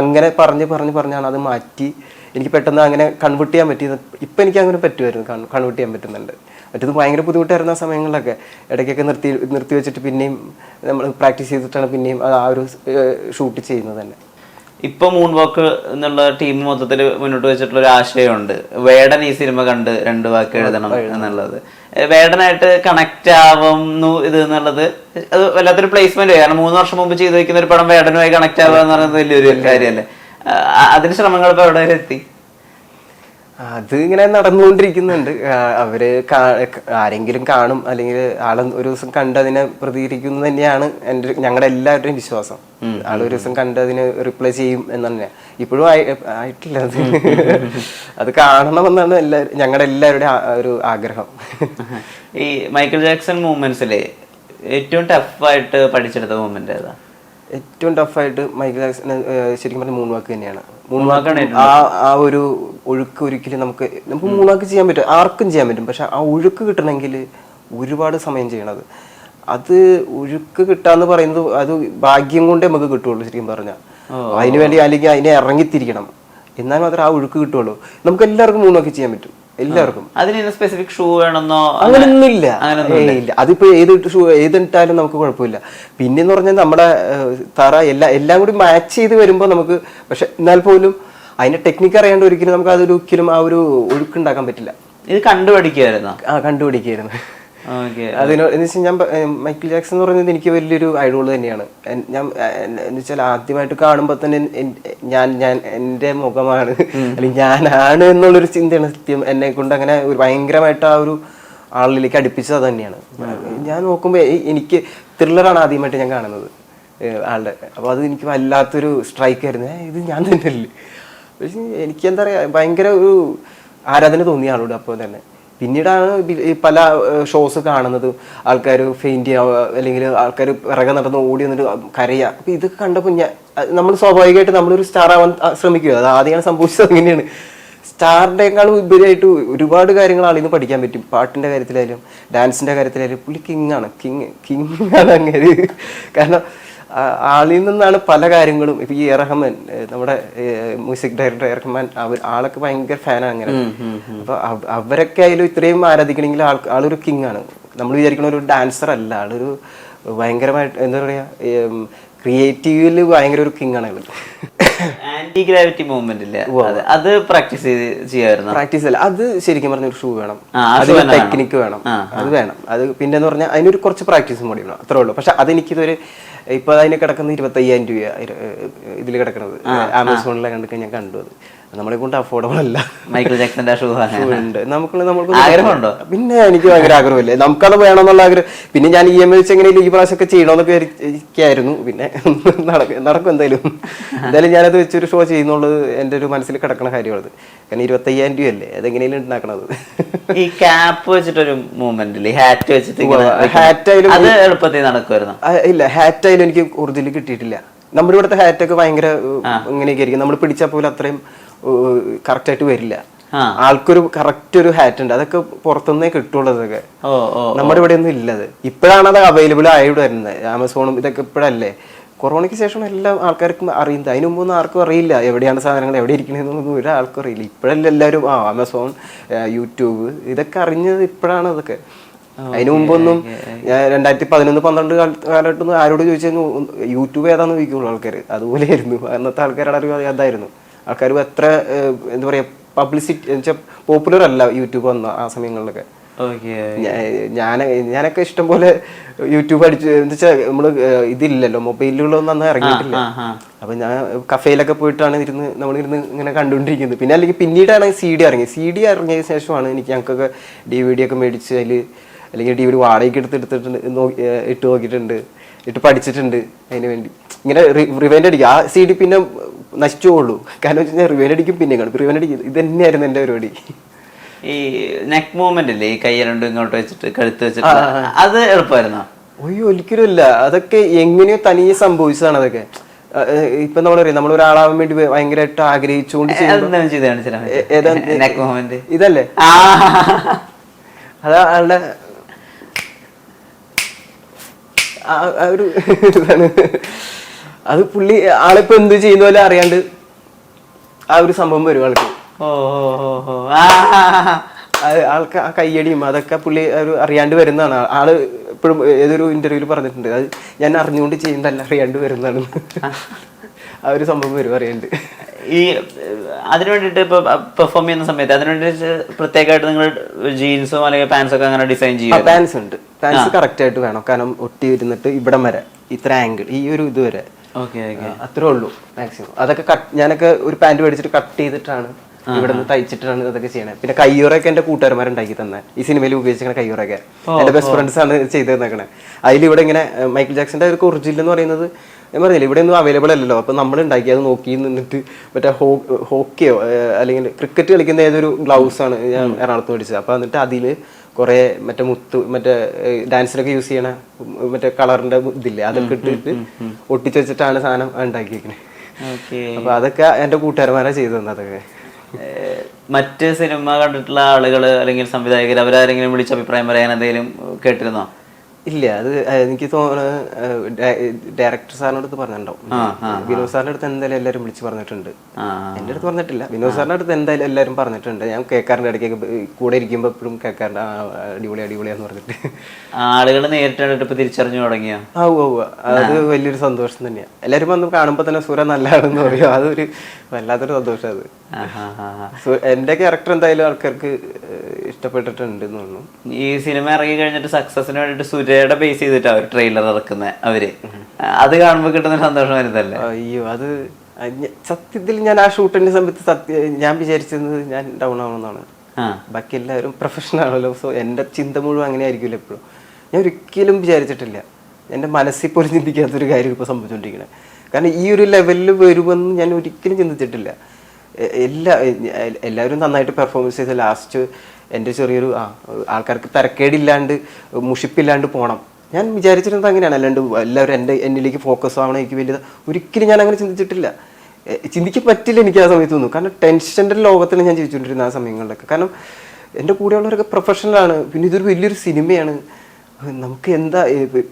അങ്ങനെ പറഞ്ഞ് പറഞ്ഞ് പറഞ്ഞാണ് അത് മാറ്റി. എനിക്ക് പെട്ടെന്ന് അങ്ങനെ കൺവേർട്ട് ചെയ്യാൻ പറ്റിയത്. ഇപ്പം എനിക്ക് അങ്ങനെ പറ്റുമായിരുന്നു. കൺവേർട്ട് ചെയ്യാൻ പറ്റുന്നുണ്ട്. മറ്റത് ഭയങ്കര ബുദ്ധിമുട്ടായിരുന്ന ആ സമയങ്ങളിലൊക്കെ. ഇടയ്ക്കൊക്കെ നിർത്തി നിർത്തി വെച്ചിട്ട് പിന്നെയും നമ്മൾ പ്രാക്ടീസ് ചെയ്തിട്ടാണ് പിന്നെയും ആ ഒരു ഷൂട്ട് ചെയ്യുന്നത് തന്നെ. ഇപ്പൊ മൂൺ വാക്ക് എന്നുള്ള ടീം മൊത്തത്തിൽ മുന്നോട്ട് വെച്ചിട്ടുള്ള ഒരു ആശയമുണ്ട്. വേടൻ ഈ സിനിമ കണ്ട് രണ്ട് വാക്ക് എഴുതണം എന്നുള്ളത്. വേടനായിട്ട് കണക്ട് ആവുന്നു ഇത് എന്നുള്ളത് അത് വല്ലാത്തൊരു പ്ലേസ്മെന്റ് കാരണം മൂന്ന് വർഷം മുമ്പ് ചെയ്തു വെക്കുന്ന ഒരു പടം വേടനുമായി കണക്ട് ആവുക എന്ന് പറയുന്നത് വലിയൊരു കാര്യമല്ലേ? അതിന് ശ്രമങ്ങൾ ഇപ്പൊ എവിടെ വരെ എത്തി? അത് ഇങ്ങനെ നടന്നുകൊണ്ടിരിക്കുന്നുണ്ട്. അവർ ആരെങ്കിലും കാണും അല്ലെങ്കിൽ ആളെ ഒരു ദിവസം കണ്ട് അതിനെ പ്രതികരിക്കുന്നു തന്നെയാണ് എന്റെ ഞങ്ങളുടെ എല്ലാവരുടെയും വിശ്വാസം. ആൾ ഒരു ദിവസം കണ്ട് അതിന് റിപ്ലൈ ചെയ്യും എന്ന് തന്നെ ഇപ്പോഴും ആയിട്ടില്ല അത്. അത് കാണണമെന്നാണ് എല്ലാവരും ഞങ്ങളുടെ എല്ലാവരുടെയും ഒരു ആഗ്രഹം. ഈ മൈക്കിൾ ജാക്സൺ മൂവ്മെന്റ്സിലെ ഏറ്റവും ടഫായിട്ട് പഠിച്ചെടുത്ത മൂവ്മെന്റ് ഏതാ? ഏറ്റവും ടഫായിട്ട് മൈക്കിൾ ജാക്സൺ ശരിക്കും പറഞ്ഞാൽ മൂന്ന് വാക്ക് തന്നെയാണ്. മൂന്ന് വാക്കാണ് വാക്ക് ആ ആ ഒരു ഒഴുക്ക് ഒരിക്കലും നമുക്ക് നമുക്ക് മൂന്ന് വാക്ക് ചെയ്യാൻ പറ്റും ആർക്കും ചെയ്യാൻ പറ്റും പക്ഷെ ആ ഒഴുക്ക് കിട്ടണമെങ്കിൽ ഒരുപാട് സമയം ചെയ്യണത്. അത് ഒഴുക്ക് കിട്ടാന്ന് പറയുന്നത് അത് ഭാഗ്യം കൊണ്ടേ നമുക്ക് കിട്ടുള്ളൂ ശരിക്കും പറഞ്ഞാൽ അതിനുവേണ്ടി അല്ലെങ്കിൽ അതിനെ ഇറങ്ങിത്തിരിക്കണം. എന്നാൽ മാത്രമേ ആ ഒഴുക്ക് കിട്ടുള്ളൂ. നമുക്ക് എല്ലാവർക്കും മൂന്ന് വാക്ക് ചെയ്യാൻ പറ്റും. എല്ലാവർക്കും. അതിന് സ്പെസിഫിക് ഷൂ വേണമെന്നോ. ഏയ് ഇല്ല. അതിപ്പോ ഏത് ഷൂ ഏതിട്ടാലും നമുക്ക് കുഴപ്പമില്ല. പിന്നെന്ന് പറഞ്ഞാൽ നമ്മുടെ തറ എല്ലാ എല്ലാം കൂടി മാച്ച് ചെയ്ത് വരുമ്പോൾ നമുക്ക് പക്ഷെ എന്നാൽ പോലും അതിന്റെ ടെക്നിക്ക് അറിയാണ്ട് ഒരിക്കലും നമുക്ക് അതൊരു ഒരിക്കലും ആ ഒരു ഒഴുക്കുണ്ടാക്കാൻ പറ്റില്ല. ഇത് കണ്ടുപിടിക്കുകയായിരുന്നു ആ കണ്ടുപിടിക്കുകയായിരുന്നു അതിനോ ഞാൻ മൈക്കിൾ ജാക്സൺ എന്ന് പറയുന്നത് എനിക്ക് വലിയൊരു ഐഡോൾ തന്നെയാണ്. ഞാൻ എന്ന് വെച്ചാൽ ആദ്യമായിട്ട് കാണുമ്പോൾ തന്നെ ഞാൻ ഞാൻ എന്റെ മുഖമാണ്. അല്ലെങ്കിൽ ഞാനാണ് എന്നുള്ളൊരു ചിന്തയാണ് സത്യം. എന്നെ കൊണ്ട് അങ്ങനെ ഒരു ഭയങ്കരമായിട്ട് ആ ഒരു ആളിലേക്ക് അടുപ്പിച്ചത് തന്നെയാണ്. ഞാൻ നോക്കുമ്പോൾ എനിക്ക് ത്രില്ലറാണ് ആദ്യമായിട്ട് ഞാൻ കാണുന്നത് ആളുടെ. അപ്പോൾ അത് എനിക്ക് വല്ലാത്തൊരു സ്ട്രൈക്ക് ആയിരുന്നു. ഇത് ഞാൻ തന്നെയല്ലേ? പക്ഷേ എനിക്ക് എന്താ പറയുക ഭയങ്കര ഒരു ആരാധന തോന്നി ആളോട് അപ്പോൾ തന്നെ. പിന്നീടാണ് പല ഷോസ് കാണുന്നത്. ആൾക്കാർ ഫെയിന്റ് ചെയ്യുക അല്ലെങ്കിൽ ആൾക്കാർ പിറകെ നടന്ന് ഓടി വന്നിട്ട് കരയുക അപ്പം ഇതൊക്കെ കണ്ടപ്പോൾ ഞാൻ നമ്മൾ സ്വാഭാവികമായിട്ട് നമ്മളൊരു സ്റ്റാർ ആവാൻ ശ്രമിക്കുക. അത് ആദ്യമാണ് സംഭവിച്ചത് അങ്ങനെയാണ്. സ്റ്റാറിനേക്കാളും ഉപരിയായിട്ട് ഒരുപാട് കാര്യങ്ങൾ ആളിന്ന് പഠിക്കാൻ പറ്റും. പാട്ടിന്റെ കാര്യത്തിലായാലും ഡാൻസിന്റെ കാര്യത്തിലായാലും. പുള്ളി കിങ് ആണ്. കിങ് കിങ് ആണ് അങ്ങനെ. കാരണം ആളിൽ നിന്നാണ് പല കാര്യങ്ങളും. ഇപ്പൊ ഈ റഹ്മാൻ നമ്മുടെ മ്യൂസിക് ഡയറക്ടർ റഹ്മാൻ അവർ ആളൊക്കെ ഭയങ്കര ഫാനാണ് അങ്ങനെ. അപ്പൊ അവ- അവരൊക്കെ ആയാലും ഇത്രയും ആരാധിക്കണമെങ്കിൽ ആൾ ആളൊരു കിങ് ആണ്. നമ്മൾ വിചാരിക്കുന്ന ഒരു ഡാൻസർ അല്ല. ആളൊരു ഭയങ്കരമായിട്ട് എന്താ പറയാ ക്രിയേറ്റീവിൽ ഭയങ്കര ഒരു കിങ് ആണ് അയാൾ ആന്റി ഗ്രാവിറ്റി മൂവ്മെന്റ് ഇല്ല അത് പ്രാക്ടീസ് പ്രാക്ടീസ് അല്ല. അത് ശരിക്കും പറഞ്ഞ ഒരു ഷൂ വേണം. അത് അതിന്. ടെക്നിക്ക് വേണം. അത് വേണം. അത് പിന്നെന്ന് പറഞ്ഞാൽ അതിനൊരു കുറച്ച് പ്രാക്ടീസും കൂടി വേണം. അത്രേ ഉള്ളൂ. പക്ഷെ അതെനിക്കിതൊരു ഇപ്പൊ അതിന് കിടക്കുന്ന ഇരുപത്തി അയ്യായിരം രൂപ ഇതിൽ കിടക്കുന്നത് ആമസോണിലെ കണ്ടൊക്കെ ഞാൻ കണ്ടു അത്. നമ്മളെ കൊണ്ട് അഫോർഡബിൾ അല്ല. മൈക്കിൾ ജാക്സന്റെ ഷൂ ഉണ്ട്. നമുക്ക് നമുക്ക് ആഗ്രഹമുണ്ടോ? പിന്നെ എനിക്ക് ഭയങ്കര ആഗ്രഹമില്ലേ. നമുക്കത് വേണമെന്നുള്ള ആഗ്രഹം പിന്നെ ഞാൻ ഇ എം എസ് വെച്ച് എങ്ങനെയും ഈ പ്രാവശ്യമൊക്കെ ചെയ്യണമെന്നൊക്കെ വിചാരിക്കായിരുന്നു. പിന്നെ നടക്കും നടക്കും എന്തായാലും. എന്തായാലും ഞാനത് വെച്ചൊരു ഷോ ചെയ്യുന്നുള്ളത് എന്റെ ഒരു മനസ്സിൽ കിടക്കുന്ന കാര്യമാണ് കാരണം ഇരുപത്തയ്യായിരം രൂപയല്ലേ? അതെങ്ങനെയും ഉണ്ടാക്കണത്. ഈ ക്യാപ്പ് വെച്ചിട്ടൊരു മൂവ്മെന്റ് ഹാറ്റ് വെച്ചിട്ട്. അത് എളുപ്പത്തിൽ നടക്കുമായിരുന്നു? ഇല്ല. ഹാറ്റ് ആയാലും എനിക്ക് ഒറിജിനൽ കിട്ടിയിട്ടില്ല. നമ്മുടെ ഇവിടുത്തെ ഹാറ്റൊക്കെ ഭയങ്കര ഇങ്ങനെയൊക്കെ ആയിരിക്കും നമ്മൾ പിടിച്ചാൽ പോലും അത്രയും കറക്റ്റ് ആയിട്ട് വരില്ല ആൾക്കൊരു കറക്റ്റ് ഒരു ഹാറ്റ് ഉണ്ട്. അതൊക്കെ പുറത്തുനിന്നേ കിട്ടുള്ളൂ അതൊക്കെ. നമ്മുടെ ഇവിടെ ഒന്നും ഇല്ലത്. ഇപ്പോഴാണ് അത് അവൈലബിൾ ആയിട്ട് വരുന്നത്. ആമസോണും ഇതൊക്കെ ഇപ്പോഴല്ലേ. കൊറോണയ്ക്ക് ശേഷം എല്ലാ ആൾക്കാർക്കും അറിയുന്നത്. അതിനു മുമ്പൊന്നും ആർക്കും അറിയില്ല. എവിടെയാണ് സാധനങ്ങൾ എവിടെ ഇരിക്കണമെന്നൊന്നും ഒരാൾക്കും അറിയില്ല. ഇപ്പോഴല്ലേ എല്ലാവരും ആ ആമസോൺ യൂട്യൂബ് ഇതൊക്കെ അറിഞ്ഞത് ഇപ്പോഴാണ് അതൊക്കെ. അതിനു മുമ്പൊന്നും ഞാൻ രണ്ടായിരത്തി പതിനൊന്ന് പന്ത്രണ്ട് കാലഘട്ടം ആരോട് ചോദിച്ചാൽ യൂട്യൂബ് ഏതാന്ന് ചോദിക്കുള്ളൂ ആൾക്കാർ അതുപോലെയായിരുന്നു. അന്നത്തെ ആൾക്കാരുടെ അറിവ് അതായിരുന്നു. ആൾക്കാർ അത്ര എന്താ പറയാ പബ്ലിസിറ്റി വെച്ചാൽ പോപ്പുലർ അല്ല യൂട്യൂബ് വന്ന ആ സമയങ്ങളിലൊക്കെ. ഞാൻ ഞാനൊക്കെ ഇഷ്ടം പോലെ യൂട്യൂബ് അടിച്ച് എന്താ വെച്ചാൽ നമ്മൾ ഇതില്ലല്ലോ മൊബൈലുകളൊന്നും അന്ന് ഇറങ്ങിയിട്ടില്ല. അപ്പൊ ഞാൻ കഫേയിലൊക്കെ പോയിട്ടാണ് ഇരുന്ന് നമ്മളിരുന്ന് ഇങ്ങനെ കണ്ടുകൊണ്ടിരിക്കുന്നത് പിന്നെ അല്ലെങ്കിൽ പിന്നീടാണ് സി ഡി ഇറങ്ങിയത്. സി ഡി ഇറങ്ങിയ ശേഷമാണ് എനിക്ക് ഞങ്ങൾക്കൊക്കെ ഡി വി ഡി ഒക്കെ മേടിച്ച് അതിൽ അല്ലെങ്കിൽ ഡി വി ഡി വാടകയ്ക്ക് എടുത്ത് എടുത്തിട്ടുണ്ട് നോക്കി ഇട്ട് നോക്കിയിട്ടുണ്ട് ഇട്ട് പഠിച്ചിട്ടുണ്ട് അതിന് വേണ്ടി. ഇങ്ങനെ റിവൈൻഡ് അടിക്കും ആ സി ഡി പിന്നെ നശിച്ചു പോകുള്ളൂ കാരണം വെച്ച് കഴിഞ്ഞാൽ റിവൈൻഡ് അടിക്കും പിന്നെ കാണും. റിവൈൻഡ് അടിക്കും. ഇത് തന്നെയായിരുന്നു എന്റെ പരിപാടി. ഈ നെക്ക് മൂവ്മെന്റ് ഇല്ലേ? ഈ കൈ രണ്ടും ഇങ്ങോട്ട് വെച്ചിട്ട് കഴുത്ത് വെച്ചിട്ട്. അത് എളുപ്പമായിരുന്നോ? അയ്യോ ഒരിക്കലും ഇല്ല അതൊക്കെ എങ്ങനെയോ തനിയെ സംഭവിച്ചതാണ് അതൊക്കെ. ഇപ്പൊ നമ്മൾ പറയും നമ്മൾ ഒരാളാവാൻ വേണ്ടി ഭയങ്കരമായിട്ട് ആഗ്രഹിച്ചുകൊണ്ട് ഇതല്ലേ? അതാ ആളുടെ ഒരു ഇതാണ്. അത് പുള്ളി ആളിപ്പോ എന്ത് ചെയ്യുന്ന പോലെ അറിയാണ്ട് ആ ഒരു സംഭവം വരും ആൾക്ക്. ആൾക്ക് ആ കയ്യടിയും അതൊക്കെ പുള്ളി ഒരു അറിയാണ്ട് വരുന്നതാണ്. ആൾ എപ്പോഴും ഏതൊരു ഇന്റർവ്യൂൽ പറഞ്ഞിട്ടുണ്ട്. അത് ഞാൻ അറിഞ്ഞുകൊണ്ട് ചെയ്യുന്നതല്ല അറിയാണ്ട് വരുന്നതാണ്. ആ ഒരു സംഭവം വരും അറിയാണ്ട്. ഈ അതിനു വേണ്ടിട്ട് ഇപ്പൊ പെർഫോം ചെയ്യുന്ന സമയത്ത് അതിനു വേണ്ടി പ്രത്യേകമായിട്ട് നിങ്ങൾ ജീൻസോ അല്ലെങ്കിൽ പാൻസോ ഒക്കെ അങ്ങനെ ഡിസൈൻ ചെയ്യും പാൻസ് ഉണ്ട്. പാൻസ് കറക്റ്റ് ആയിട്ട് വേണം. കാരണം ഒട്ടി ഇരുന്നിട്ട് ഇവിടം വരെ ഇത്ര ആംഗിൾ ഈ ഒരു ഇത് വരെ. അത്രേ ഉള്ളൂ മാക്സിമം. അതൊക്കെ കട്ട് ഞാനൊക്കെ ഒരു പാന്റ് മേടിച്ചിട്ട് കട്ട് ചെയ്തിട്ടാണ് ഇവിടെ നിന്ന് തയ്ച്ചിട്ടാണ് അതൊക്കെ ചെയ്യണേ. പിന്നെ കയ്യൂറൊക്കെ എന്റെ കൂട്ടുകാരന്മാരുണ്ടാക്കി തന്നെ. ഈ സിനിമയിൽ ഉപയോഗിച്ചിരിക്കുന്ന കയ്യൂറൊക്കെ എന്റെ ബെസ്റ്റ് ഫ്രണ്ട്സ് ആണ് ചെയ്ത് തന്നേക്കണേ. അതിൽ ഇവിടെ ഇങ്ങനെ മൈക്കിൾ ജാക്സന്റെ ഒരു ഒറിജിനൽ എന്ന് പറയുന്നത് ഞാൻ പറഞ്ഞില്ല ഇവിടെ ഒന്നും അവൈലബിൾ അല്ലല്ലോ. അപ്പൊ നമ്മൾ ഉണ്ടാക്കി അത് നോക്കി നിന്നിട്ട് മറ്റേ ഹോ ഹോക്കിയോ അല്ലെങ്കിൽ ക്രിക്കറ്റ് കളിക്കുന്ന ഏതൊരു ഗ്ലൗസ് ആണ് ഞാൻ എറണാകുളത്ത് മേടിച്ചത്. അപ്പൊ എന്നിട്ട് അതിൽ കുറെ മറ്റേ മുത്ത് മറ്റേ ഡാൻസിലൊക്കെ യൂസ് ചെയ്യണ മറ്റേ കളറിന്റെ ഇതില്ലേ അതൊക്കെ ഇട്ടിട്ട് ഒട്ടിച്ചു വെച്ചിട്ടാണ് സാധനം ഉണ്ടാക്കിയിരിക്കുന്നത് അപ്പൊ അതൊക്കെ എന്റെ കൂട്ടുകാരന്മാരാ ചെയ്തു തന്നെ അതൊക്കെ. മറ്റ് സിനിമ കണ്ടിട്ടുള്ള ആളുകൾ അല്ലെങ്കിൽ സംവിധായകർ അവരാരെങ്കിലും വിളിച്ച അഭിപ്രായം പറയാൻ എന്തെങ്കിലും കേട്ടിരുന്നോ? ഇല്ല അത് എനിക്ക് തോന്നുന്നു ഡയറക്ടർ സാറിന്റെ അടുത്ത് പറഞ്ഞിട്ടുണ്ടാവും വിനോദ് സാറിന്റെ അടുത്ത് എന്തായാലും എല്ലാവരും വിളിച്ച് പറഞ്ഞിട്ടുണ്ട്. എന്റെ അടുത്ത് പറഞ്ഞിട്ടില്ല. വിനോദ് സാറിന്റെ അടുത്ത് എന്തായാലും എല്ലാവരും പറഞ്ഞിട്ടുണ്ട്. ഞാൻ കേൾക്കാറുണ്ട് ഇടയ്ക്കൊക്കെ കൂടെ ഇരിക്കുമ്പോൾ എപ്പോഴും കേൾക്കാറുണ്ട് അടിപൊളി അടിപൊളിയാന്ന് പറഞ്ഞിട്ട്. ആളുകൾ നേരിട്ട് ഇപ്പൊ തിരിച്ചറിഞ്ഞു തുടങ്ങിയ? ആ ഓ. അത് വലിയൊരു സന്തോഷം തന്നെയാണ് എല്ലാവരും വന്ന് കാണുമ്പോൾ തന്നെ സൂര്യ നല്ലതാണെന്ന് പറയും. അതൊരു വല്ലാത്തൊരു സന്തോഷം അത്. എന്റെ എന്റെ ക്യാരക്ടർ എന്തായാലും ആൾക്കാർക്ക് ഇഷ്ടപ്പെട്ടിട്ടുണ്ട് എന്ന് തോന്നുന്നു. ഈ സിനിമ ഇറങ്ങി കഴിഞ്ഞിട്ട് സക്സസിന് വേണ്ടിട്ട് സുരയുടെ ബേസ് ചെയ്തിട്ട് അവർ ട്രെയിലർ ഇറക്കുന്നത് അവർ. അത് കാണുമ്പോൾ കിട്ടുന്ന സന്തോഷം വരുന്നല്ലേ അയ്യോ അത് സത്യത്തിൽ ഞാൻ ആ ഷൂട്ടിന്റെ സമയത്ത് സത്യ ഞാൻ വിചാരിച്ചത് ഞാൻ ഡൗൺ ആവണമെന്നാണ് ബാക്കി എല്ലാവരും പ്രൊഫഷണൽ ആണല്ലോ സോ എന്റെ ചിന്ത മുഴുവൻ അങ്ങനെ ആയിരിക്കില്ല എപ്പോഴും. ഞാൻ ഒരിക്കലും വിചാരിച്ചിട്ടില്ല. എന്റെ മനസ്സിൽ പോലും ചിന്തിക്കാത്തൊരു കാര്യം ഇപ്പോൾ സംഭവിച്ചുകൊണ്ടിരിക്കുന്നത് കാരണം ഈ ഒരു ലെവലിൽ വരുമെന്ന് ഞാൻ ഒരിക്കലും ചിന്തിച്ചിട്ടില്ല. എല്ലാ എല്ലാവരും നന്നായിട്ട് പെർഫോമൻസ് ചെയ്ത് ലാസ്റ്റ് എന്റെ ചെറിയൊരു ആ ആൾക്കാർക്ക് തരക്കേടില്ലാണ്ട് മുഷിപ്പില്ലാണ്ട് പോകണം ഞാൻ വിചാരിച്ചിരുന്നത് അങ്ങനെയാണ്. അല്ലാണ്ട് എല്ലാവരും എന്റെ എന്നിലേക്ക് ഫോക്കസ് ആവണം എനിക്ക് വലിയ ഒരിക്കലും ഞാൻ അങ്ങനെ ചിന്തിച്ചിട്ടില്ല. ചിന്തിക്കാൻ പറ്റില്ല എനിക്ക് ആ സമയത്ത് തോന്നുന്നു. കാരണം ടെൻഷന്റെ ലോകത്തിൽ ഞാൻ ജീവിച്ചുകൊണ്ടിരുന്ന ആ സമയങ്ങളിലൊക്കെ. കാരണം എന്റെ കൂടെയുള്ളവരൊക്കെ പ്രൊഫഷണലാണ് പിന്നെ ഇതൊരു വലിയൊരു സിനിമയാണ്. നമുക്ക് എന്താ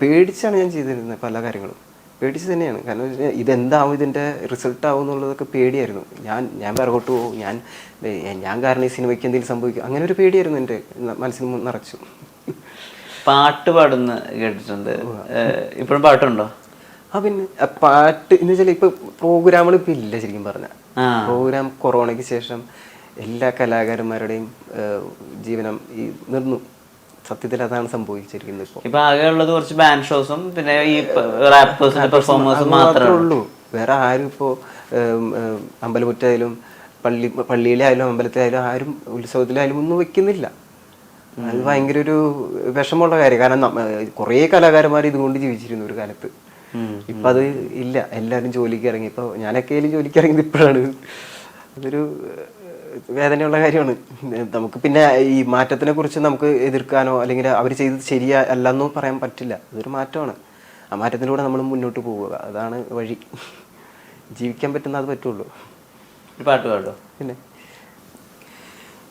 പേടിച്ചാണ് ഞാൻ ചെയ്തിരുന്നത് പല കാര്യങ്ങളും. പേടിച്ച് തന്നെയാണ്. കാരണം ഇതെന്താവും ഇതിന്റെ റിസൾട്ട് ആവും എന്നുള്ളതൊക്കെ പേടിയായിരുന്നു. ഞാൻ ഞാൻ പിറകോട്ട് പോകും. ഞാൻ ഞാൻ കാരണം ഈ സിനിമയ്ക്ക് എന്തെങ്കിലും സംഭവിക്കും. അങ്ങനെ ഒരു പേടിയായിരുന്നു എന്റെ മനസ്സിന് നിറച്ചു. പാട്ട് പാടുന്ന കേട്ടിട്ടുണ്ട്. ഇപ്പോഴും പാട്ടുണ്ടോ? ആ പിന്നെ പാട്ട് എന്ന് വെച്ചാൽ ഇപ്പൊ പ്രോഗ്രാമുകൾ ഇപ്പൊ ഇല്ല ശരിക്കും പറഞ്ഞ. പ്രോഗ്രാം കൊറോണയ്ക്ക് ശേഷം എല്ലാ കലാകാരന്മാരുടെയും ജീവനം ഈ നിർന്നു. സത്യത്തിൽ അതാണ് സംഭവിച്ചിരിക്കുന്നത് ഇപ്പോൾ ഇപ്പൊ ആകെ ഉള്ളത് കുറച്ച് ബാൻഡ് ഷോസും പിന്നെ ഈ റാപ്പേഴ്സും പെർഫോമേഴ്സും മാത്രമേ ഉള്ളൂ. വേറെ ആരും ഇപ്പോ അമ്പലമുറ്റായാലും പള്ളി പള്ളിയിലായാലും അമ്പലത്തിലായാലും ആരും ഉത്സവത്തിലായാലും ഒന്നും വെക്കുന്നില്ല. അത് ഭയങ്കര ഒരു വിഷമമുള്ള കാര്യം. കാരണം കുറേ കലാകാരന്മാർ ഇതുകൊണ്ട് ജീവിച്ചിരുന്നു ഒരു കാലത്ത്. ഇപ്പം അത് ഇല്ല. എല്ലാവരും ജോലിക്ക് ഇറങ്ങി. ഇപ്പോൾ ഞാനൊക്കെ അതിൽ ജോലിക്ക് ഇറങ്ങിയത് ഇപ്പോഴാണ്. അതൊരു വേദനയുള്ള കാര്യമാണ്. നമുക്ക് പിന്നെ ഈ മാറ്റത്തിനെ കുറിച്ച് നമുക്ക് എതിർക്കാനോ അല്ലെങ്കിൽ അവർ ചെയ്തത് ശരിയാ അല്ലെന്നോ പറയാൻ പറ്റില്ല. അതൊരു മാറ്റമാണ്. ആ മാറ്റത്തിലൂടെ നമ്മൾ മുന്നോട്ട് പോവുക. അതാണ് വഴി. ജീവിക്കാൻ പറ്റുന്ന അത് പറ്റുള്ളൂ. പാട്ട് പാടോ പിന്നെ.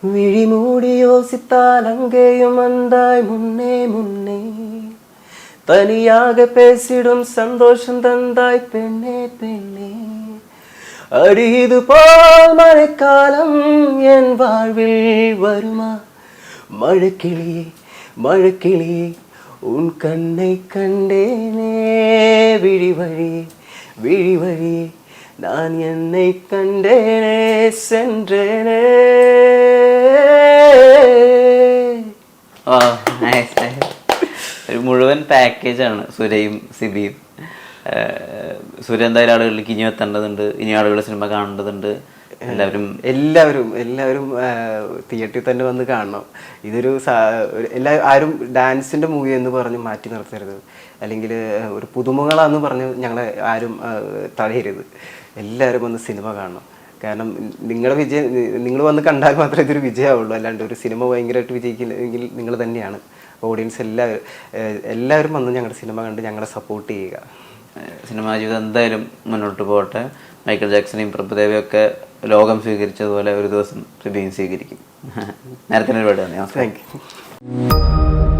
വിഴിമൂടി യോസിത്താൽ അങ്കേയും അന്തായ് മുന്നേ മുന്നേ. தனியாக பேசிடும் சந்தோஷம் தந்தாய் பெண்ணே பெண்ணே அடியது போல் மழைக்காலம் என் வாழ்வில் வருமா மழைக்கிளியே மழைக்கிளியே உன் கண்ணை கண்டேனே விழி வழியே விழி வழியே நான் என்னை கண்டேனே சென்றேனே ഓ നൈസ് നൈസ് ഒരു മുഴുവൻ പാക്കേജാണ് സുരയും സിബിയും ഏഹ് സുര എന്തായാലും ആളുകളിലേക്ക് ഇനി എത്തേണ്ടതുണ്ട് ഇനി ആളുകൾ സിനിമ കാണേണ്ടതുണ്ട് എല്ലാവരും എല്ലാവരും എല്ലാവരും തിയേറ്ററിൽ തന്നെ വന്ന് കാണണം ഇതൊരു സാ- ഒരു- എല്ലാ ആരും ഡാൻസിന്റെ മൂവി എന്ന് പറഞ്ഞ് മാറ്റി നിർത്തരുത് അല്ലെങ്കിൽ ഒരു പുതുമുകളാന്ന് പറഞ്ഞ് ഞങ്ങളെ ആരും ആ, തടയരുത് എല്ലാവരും വന്ന് സിനിമ കാണണം. കാരണം നിങ്ങളുടെ വിജയം നിങ്ങൾ വന്ന് കണ്ടാൽ മാത്രമേ ഇതൊരു വിജയമാവുള്ളൂ. അല്ലാണ്ട് ഒരു സിനിമ ഭയങ്കരമായിട്ട് വിജയിക്കില്ലെങ്കിൽ നിങ്ങൾ തന്നെയാണ്. ഓഡിയൻസ് എല്ലാവരും എല്ലാവരും വന്ന് ഞങ്ങളുടെ സിനിമ കണ്ട് ഞങ്ങളെ സപ്പോർട്ട് ചെയ്യുക. സിനിമാ ജീവിതം എന്തായാലും മുന്നോട്ട് പോകട്ടെ. മൈക്കിൾ ജാക്സനെയും പ്രഭുദേവയും ഒക്കെ ലോകം സ്വീകരിച്ചതുപോലെ ഒരു ദിവസം സ്വീകരിക്കും. നേരത്തെ ഒരുപാട് താങ്ക് യു